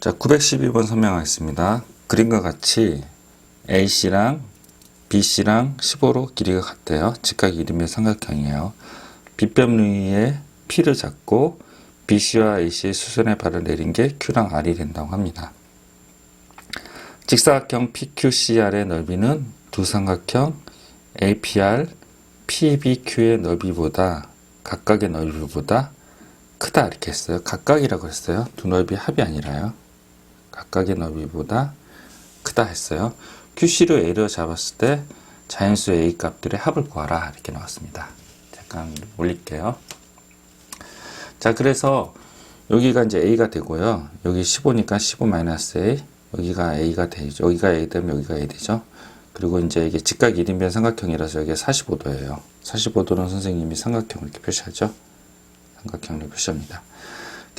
자, 912번 설명하겠습니다. 그림과 같이 AC랑 BC랑 15로 길이가 같대요. 직각 이름의 삼각형이에요. 빗변 위에 P를 잡고 BC와 AC의 수선의 발을 내린 게 Q랑 R이 된다고 합니다. 직사각형 PQCR의 넓이는 두 삼각형 APR, PBQ의 넓이보다 각각의 넓이보다 크다 이렇게 했어요. 각각이라고 했어요. 두 넓이 합이 아니라요. 각각의 넓이보다 크다 했어요. QC로 A로 잡았을 때 자연수 A 값들의 합을 구하라 이렇게 나왔습니다. 잠깐 올릴게요. 자, 그래서 여기가 이제 A가 되고요. 여기 15니까 15-A, 여기가 A가 되죠. 여기가 A 되면 여기가 A 되죠. 그리고 이제 이게 직각 1인변 삼각형이라서 여기가 45도예요. 45도는 선생님이 삼각형을 이렇게 표시하죠. 삼각형을 표시합니다.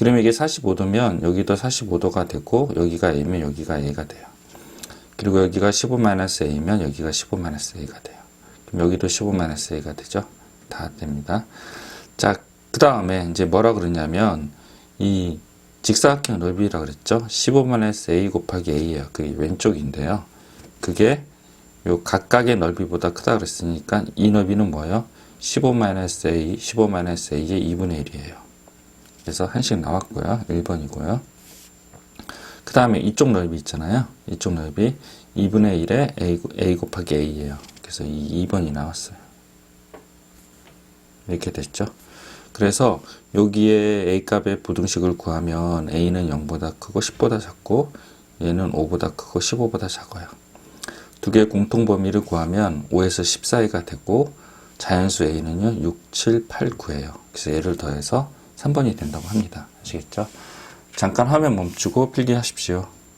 그러면 이게 45도면 여기도 45도가 되고 여기가 A면 여기가 A가 돼요. 그리고 여기가 15-A면 여기가 15-A가 돼요. 그럼 여기도 15-A가 되죠. 다 됩니다. 자, 그 다음에 이제 뭐라 그러냐면 이 직사각형 넓이라 그랬죠. 15-A 곱하기 A예요. 그게 왼쪽인데요. 그게 요 각각의 넓이보다 크다 그랬으니까 이 넓이는 뭐예요? 15-A, 15-A의 2분의 1이에요. 그래서 한식 나왔고요. 1번이고요. 그 다음에 이쪽 넓이 있잖아요. 이쪽 넓이 2분의 1에 A, A 곱하기 A예요. 그래서 이 2번이 나왔어요. 이렇게 됐죠. 그래서 여기에 A 값의 부등식을 구하면 A는 0보다 크고 10보다 작고 얘는 5보다 크고 15보다 작아요. 두 개의 공통 범위를 구하면 5에서 10 사이가 되고 자연수 A는요 6, 7, 8, 9예요. 그래서 얘를 더해서 3번이 된다고 합니다. 아시겠죠? 잠깐 화면 멈추고 필기하십시오.